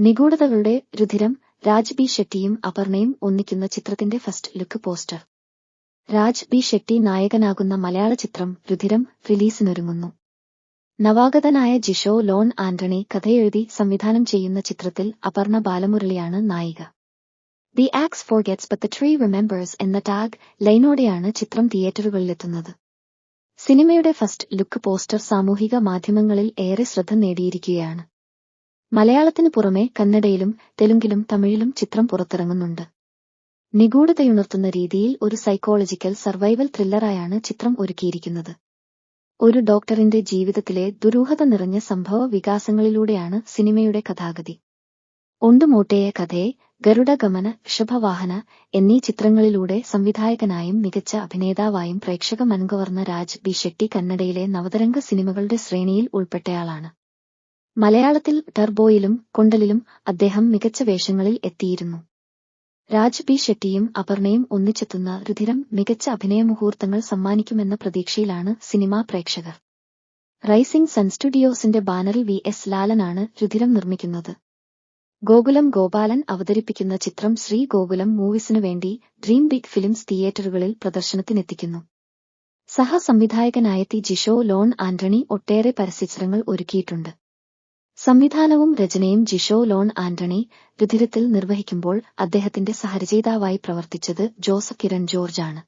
നിഗൂഢതകളുടെ രുധിരം Raj B ഷെട്ടിയും അപർണയും ഒന്നിക്കുന്ന ചിത്രത്തിന്റെ first look poster. Raj B Shetty നായകനാകുന്ന മലയാള ചിത്രം രുധിരം റിലീസിനൊരുങ്ങുന്നു. നവാഗതനായ ജിഷോ ലോൺ ആന്റണി കഥയെഴുതി സംവിധാനം ചെയ്യുന്ന ചിത്രത്തിൽ അപർണ ബാലമുരളിയാണ് നായിക. The axe forgets but the tree remembers എന്ന ടാഗ് ലൈനോടെയാണ് ചിത്രം തിയേറ്ററുകളിലെത്തുന്നത്. സിനിമയുടെ ഫസ്റ്റ് ലുക്ക് പോസ്റ്റർ സാമൂഹിക മാധ്യമങ്ങളിൽ ഏറെ ശ്രദ്ധ നേടിയിരിക്കുകയാണ്. മലയാളത്തിനു പുറമെ കന്നഡയിലും തെലുങ്കിലും തമിഴിലും ചിത്രം പുറത്തിറങ്ങുന്നുണ്ട്. നിഗൂഢതയുണർത്തുന്ന രീതിയിൽ ഒരു സൈക്കോളജിക്കൽ സർവൈവൽ ത്രില്ലറായാണ് ചിത്രം ഒരുക്കിയിരിക്കുന്നത്. ഒരു ഡോക്ടറിന്റെ ജീവിതത്തിലെ ദുരൂഹത നിറഞ്ഞ സംഭവ വികാസങ്ങളിലൂടെയാണ് സിനിമയുടെ കഥാഗതി. ഒണ്ടുമൂട്ടയ കഥയെ ഗരുഡഗമന ഋഷഭവാഹന എന്നീ ചിത്രങ്ങളിലൂടെ സംവിധായകനായും മികച്ച അഭിനേതാവായും പ്രേക്ഷക മനംകവർന്ന രാജ് ബി ഷെട്ടി കന്നഡയിലെ നവതരംഗ സിനിമകളുടെ ശ്രേണിയിൽ ഉൾപ്പെട്ടയാളാണ്. മലയാളത്തിൽ ടർബോയിലും കൊണ്ടലിലും അദ്ദേഹം മികച്ച വേഷങ്ങളിൽ എത്തിയിരുന്നു. രാജ് ബി ഷെട്ടിയും അപർണയും ഒന്നിച്ചെത്തുന്ന രുധിരം മികച്ച അഭിനയ മുഹൂർത്തങ്ങൾ സമ്മാനിക്കുമെന്ന പ്രതീക്ഷയിലാണ് സിനിമാ പ്രേക്ഷകർ. റൈസിംഗ് സൺ സ്റ്റുഡിയോസിന്റെ ബാനറിൽ വി എസ് ലാലനാണ് രുധിരം നിർമ്മിക്കുന്നത്. ഗോകുലം ഗോപാലൻ അവതരിപ്പിക്കുന്ന ചിത്രം ശ്രീ ഗോകുലം മൂവീസിനു വേണ്ടി ഡ്രീം ബിഗ് ഫിലിംസ് തിയേറ്ററുകളിൽ പ്രദർശനത്തിനെത്തിക്കുന്നു. സഹസംവിധായകനായെത്തി ജിഷോ ലോൺ ആന്റണി ഒട്ടേറെ പരസ്യചിത്രങ്ങൾ ഒരുക്കിയിട്ടുണ്ട്. സംവിധാനവും രചനയും ജിഷോ ലോൺ ആന്റണി രുധിരത്തിൽ നിർവഹിക്കുമ്പോൾ അദ്ദേഹത്തിന്റെ സഹരചയിതാവായി പ്രവർത്തിച്ചത് ജോസഫ് കിരൺ ജോർജ് ആണ്.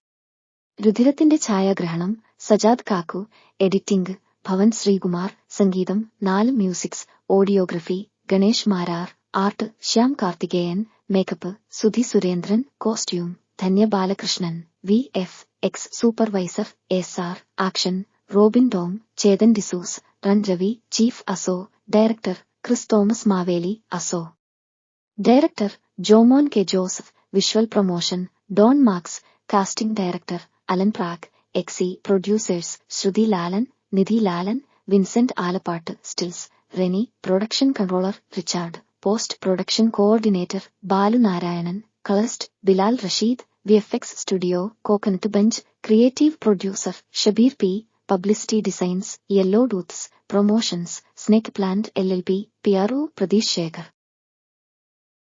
രുധിരത്തിന്റെ ഛായാഗ്രഹണം സജാദ് കാക്കു എഡിറ്റിംഗ് ഭവൻ ശ്രീകുമാർ സംഗീതം നാല് musics audiography Ganesh Marar art Shyam Karthikeyan makeup Sudhi Surendran costume Dhanya Balakrishnan V F X supervisor S R action Robin Dom Chetan D'Souza run Ravi chief asso director Chris Thomas Maveli associate director Jomon K Joseph visual promotion Don Marks casting director Alan Prag exec producers Shruthi Lalan Nidhi Lalan Vincent Alappatt stills Reni production controller Richard post production coordinator Balu Narayanan colourist Bilal Rasheed V F X studio coconut bench creative producer Shabeer P publicity designs yellow tooths Promotions, Snake Plant LLP, PRO Pradesh Shekhar.